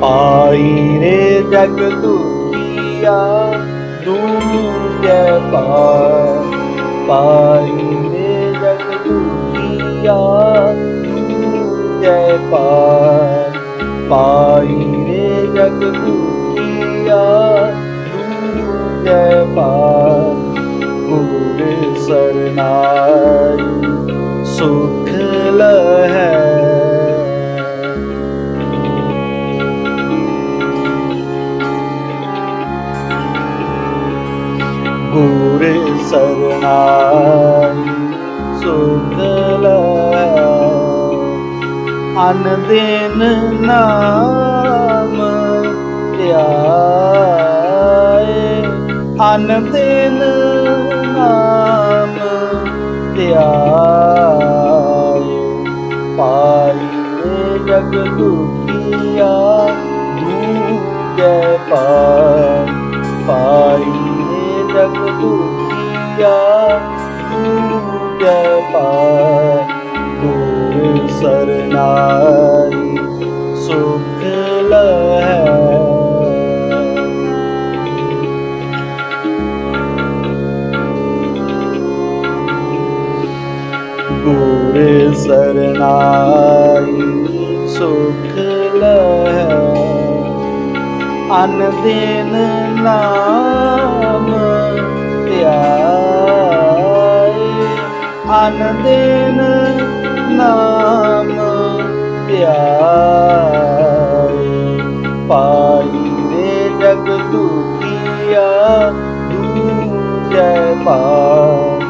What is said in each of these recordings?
ਪਾਈ ਰੇ ਜਗ ਦੁਖੀਆ ਦੂਜੈ ਪਾਰ। ਪਾਈ ਰੇ ਜਗ ਦੁਖੀਆ ਦੂਜੈ ਪਾਰ। ਪਾਈ ਰੇ ਜਗ ਦੁਖੀਆ ਦੂਜੈ ਪਾਰ। ਗੁਰ ਸਰਨਾਈ ਸੁਖ ਲਹੈ ਅਨ ਦਿਨ ਨਾਮ ਧਿਆਏ। ਅਨ ਦਿਨ ਨਾਮ ਧਿਆਏ। ਪਾਈ ਜਗ ਦੁਖੀਆ, ਦੂਜੈ ਪਾਰ ਪਾਈ ਰੇ ਜਗ ਦੁਖੀਆ, ਦੂਜੈ ਪਾਰ ਸਰਨਾਈ ਸੁਖ ਲਹੈ। ਗੁਰ ਸਰਨਾਈ ਸੁਖ ਲਹੈ। ਅਨ ਦਿਨ ਨਾਮ ਧਿਆਏ ਅਨ ਦਿਨ ਨਾਮ ਧਿਆਏ ਪਾਈ ਰੇ ਜਗ ਦੁਖੀਆ, ਦੂਜੈ ਪਾਰ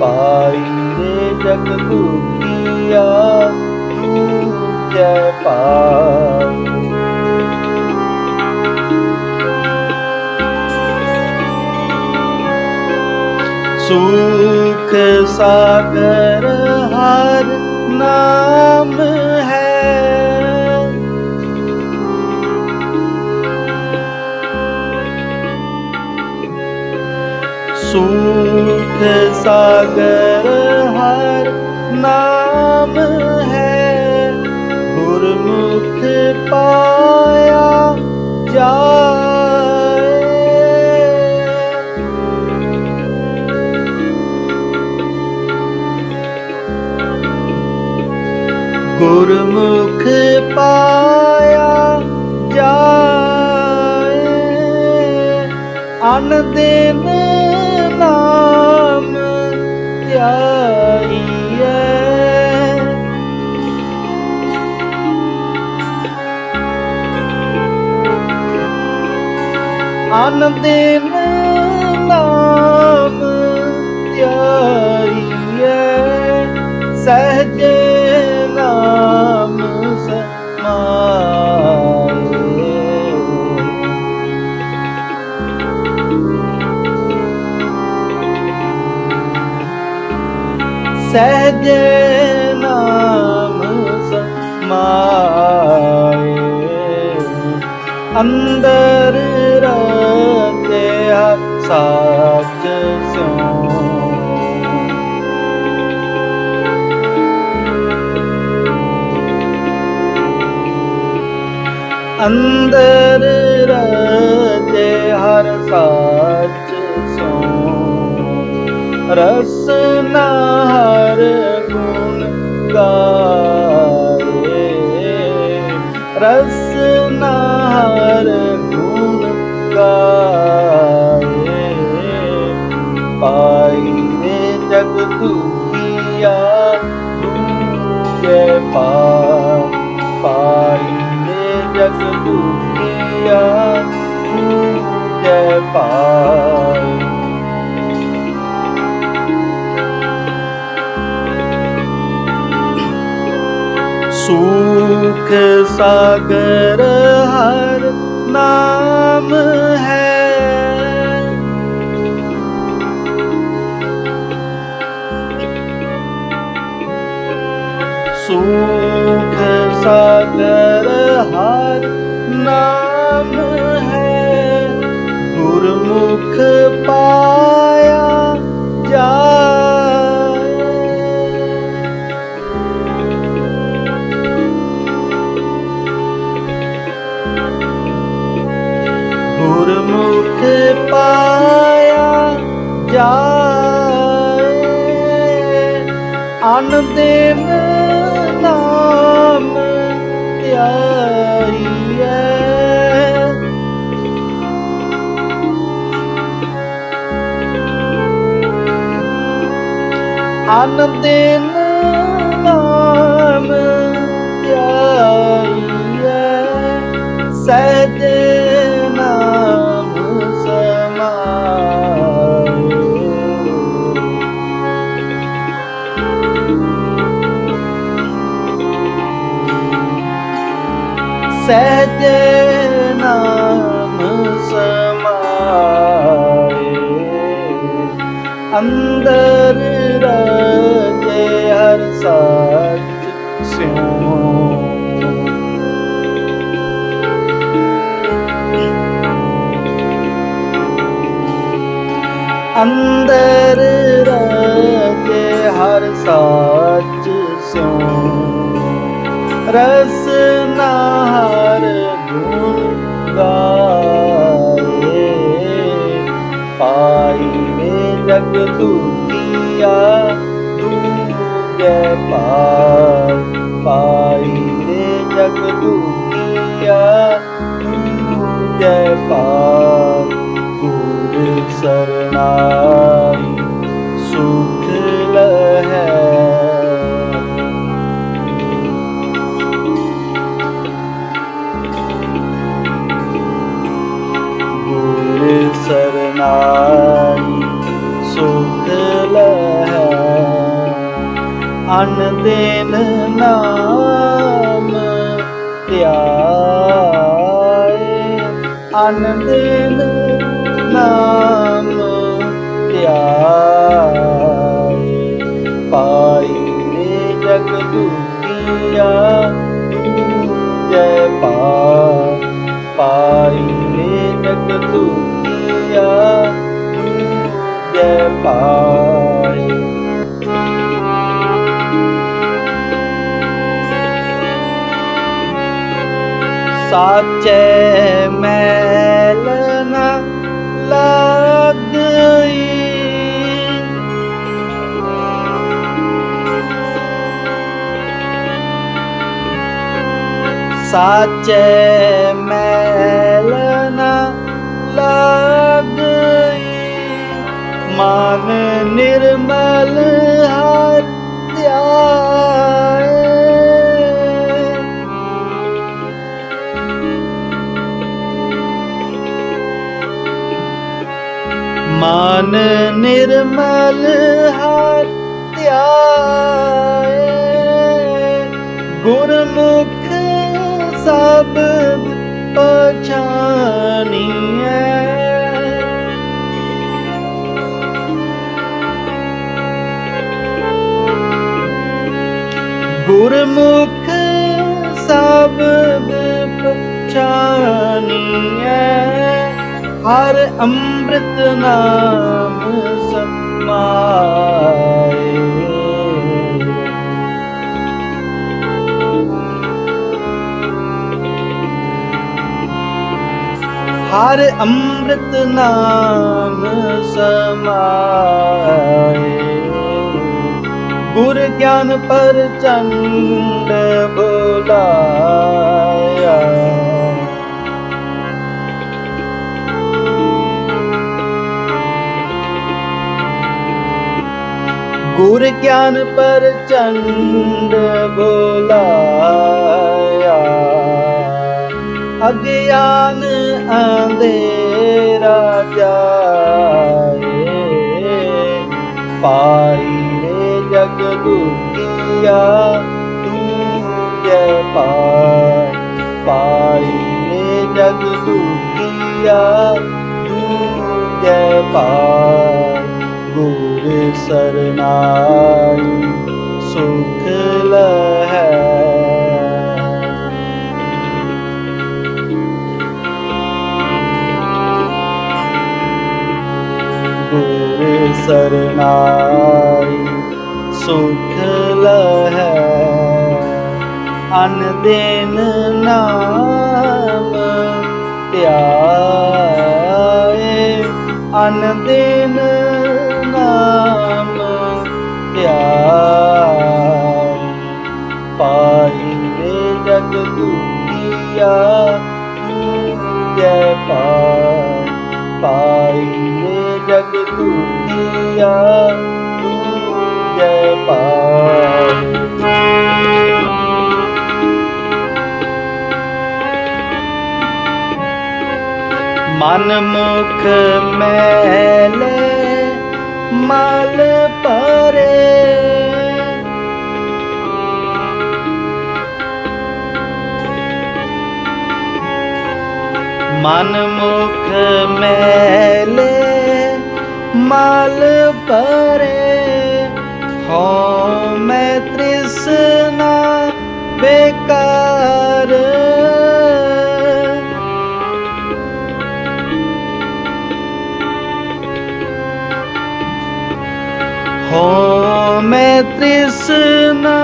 ਪਾਈ ਰੇ ਜਗ ਦੁਖੀਆ, ਦੂਜੈ ਪਾਰ ਸੁਖ ਸਾਗਰ ਹਰ ਨਾਮ ਹੈ। ਸੁਖ ਸਾਗਰ ਹਰ ਨਾਮ ਹੈ ਗੁਰਮੁਖ ਪਾਇਆ ਜਾਏ। ਅਨ ਦਿਨ ਨਾਮ ਧਿਆਈਐ। ਅਨ ਦਿਨ ਸਹਜ ਨਾਮ ਸਮਾਏ। ਅੰਦਰ ਰਤਿਆ ਸਾਚ ਸਿਉ। ਅੰਦਰ ਰਤੇ ਹਰ ਸਾਚ ਰਸਨਾ ਹਰ ਗੁਣ ਗਾਏ ਰਸਨਾ ਹਰ ਗੁਣ ਗਾਏ ਪਾਈ ਨੇ ਜਗ ਦੁਖੀਆ ਦੂਜੇ ਪਾਰ ਪਾਈ ਨੇ ਜਗ ਦੁਖੀਆ ਦੂਜੇ ਪਾਰ ਸੁਖ ਸਾਗਰ ਹਰ ਨਾਮ ਹੈ। ਸੁਖ ਸਾਗਰ ਹਰ ਨਾਮ ਹੈ। ਗੁਰਮੁਖ ਪਾ ਅਨ ਦੇਨ ਨਾਮ ਧਿਆਈਐ ਅਨ ਦੇਨ ਨਾਮ ਸਹਿਜ ਨਾਮ ਸਮਾਏ। ਅੰਦਰ ਰਜੇ ਹਰ ਸੱਚ ਸਿਉ ਅੰਦਰ ਰਜੇ ਹਰ ਸੱਚ ਸਿਉ ਰਸ ਨਾਰ ਗੁਣ ਗਾਏ ਪਾਈ ਵੇ ਜਗ ਦੁਖੀਆ ਦੂਜੈ ਪਾਰ। ਪਾਈ ਵੇ ਜਗ ਦੁਖੀਆ ਦੂਜੈ ਪਾਰ। ਗੁਰ ਸਰਨਾਈ ਅਨ ਦੇਨ ਨਾਮ ਧਿਆਏ। ਅਨ ਦੇਨ ਨਾਮ ਧਿਆਏ। ਪਾਈ ਨੇ ਜਗ ਦੁਖੀਆ, ਜੈ ਪਾ। ਪਾਈ ਨੇ ਜਗ ਦੁਖੀਆ, ਜੈ ਪਾ। ਸਾਚੈ ਮੈਲ ਨਾ ਲੱਗਈ। ਸਾਚੈ ਮੈਲ ਨਾ ਲੱਗਈ। ਮਨ ਨਿਰਮਲ ਮਨ ਨਿਰਮਲ ਹਰ ਧਿਆਏ। ਗੁਰਮੁਖ ਸਭ ਪਛਾਨੀਐ। ਗੁਰਮੁਖ ਸਭ ਪਛਾਨੀਐ। ਹਰ ਅੰਮ ਅੰਮ੍ਰਿਤ ਨਾਮ ਸਮਾਏ ਹਰ ਅੰਮ੍ਰਿਤ ਨਾਮ ਸਮਾਏ ਗੁਰ ਗਿਆਨ ਪਰ ਚੰਡ ਬੁਲਾਇਆ। ਗੁਰ ਗਿਆਨ ਪਰ ਚੰਡ ਬੁਲਾਇਆ। ਅਗਿਆਨ ਅੰਧੇਰਾ ਜਾਏ ਪਾਈ ਰੇ ਜਗ ਦੁਖੀਆ ਤੂੰ ਜੈ ਪਾਈ ਪਾਈ ਜਗ ਦੁਖੀਆ ਤੂੰ ਜੈ ਪਾਈ ਗੁਰ ਸਰਨਾਈ ਸੁਖ ਲਹੈ। ਗੁਰ ਸਰਨਾਈ ਸੁਖ ਲਹੈ। ਅਨ ਦੇਨ ਨਾਮ ਧਿਆਏ ਅਨ ਦਿਨ दुनिया जय पा पाई जग दुनिया जय पा मन मुख मैल माल पा ਮਨ ਮੁਖ ਮੈਲੇ, ਮਲ ਪਰੇ। ਹੋ ਮੈਂ ਤ੍ਰਿਸ਼ਨਾ ਬੇਕਾਰ। ਹੋ ਮੈਂ ਤ੍ਰਿਸ਼ਨਾ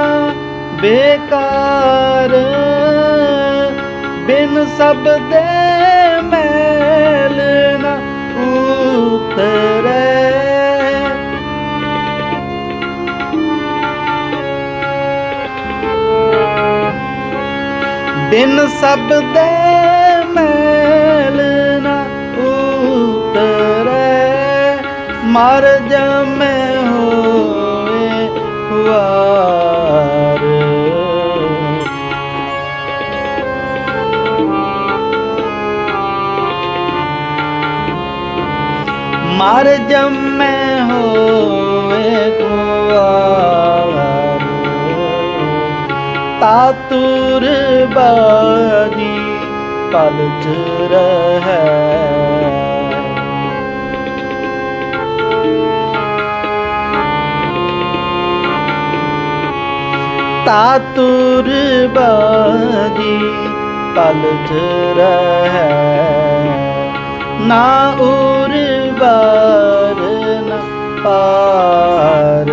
ਬੇਕਾਰ। ਬਿਨ ਸਬਦੇ ਬਿਨ ਦੇ ਮੈਲ ਨਾ ਉਤਰੈ। ਮਰ ਜਮੈ ਹੋਏ ਹੁਆਰ ਮਰ ਜਮੈ ਹੋਏ ਹੁਆਰ ਤਾਤੁਰ ਬਾਜੀ ਪਲਚ ਰਹੈ। ਤਾਤੁਰ ਬਾਜੀ ਪਲਚ ਰਹੈ। ਨਾ ਉਰ ਬਾਰ ਨਾ ਪਾਰ।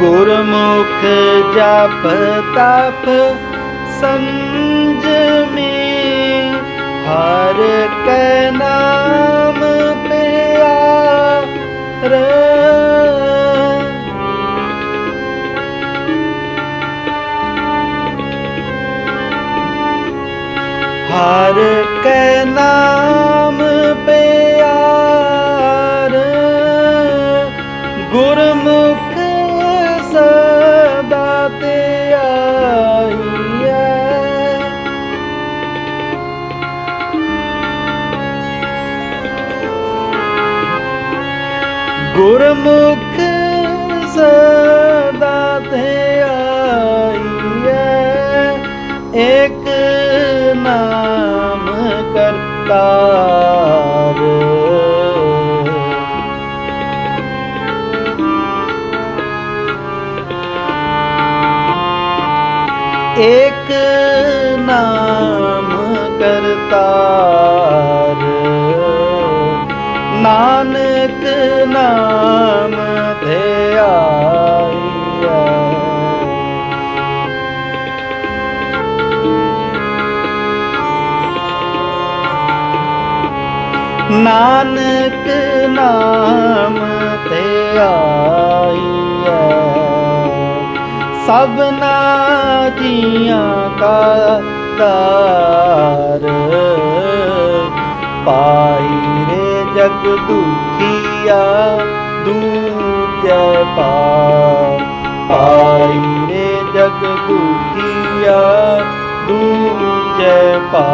गुरुमुख जाप ताप समझ में हर जापतााप सञ्जमि हारणाम ਗੁਰਮੁਖ ਸਦਾ ਤੇ ਆਈਐ ਇੱਕ ਨਾਮ ਕਰਤਾ ਇੱਕ ਨਾਮ ਕਰਤਾਰ ਨਾਨਕ ਨਾਮ ਧਿਆਈਐ ਨਾਨਕ ਨਾਮ ਤੇ ਸਭਨਾ ਜੀਆਂ ਕਾ ਦਾਰ ਪਾਈ ਰੇ ਜਗ ਦੁਖੀਆ ून च पा पाने जगतु किया दून पा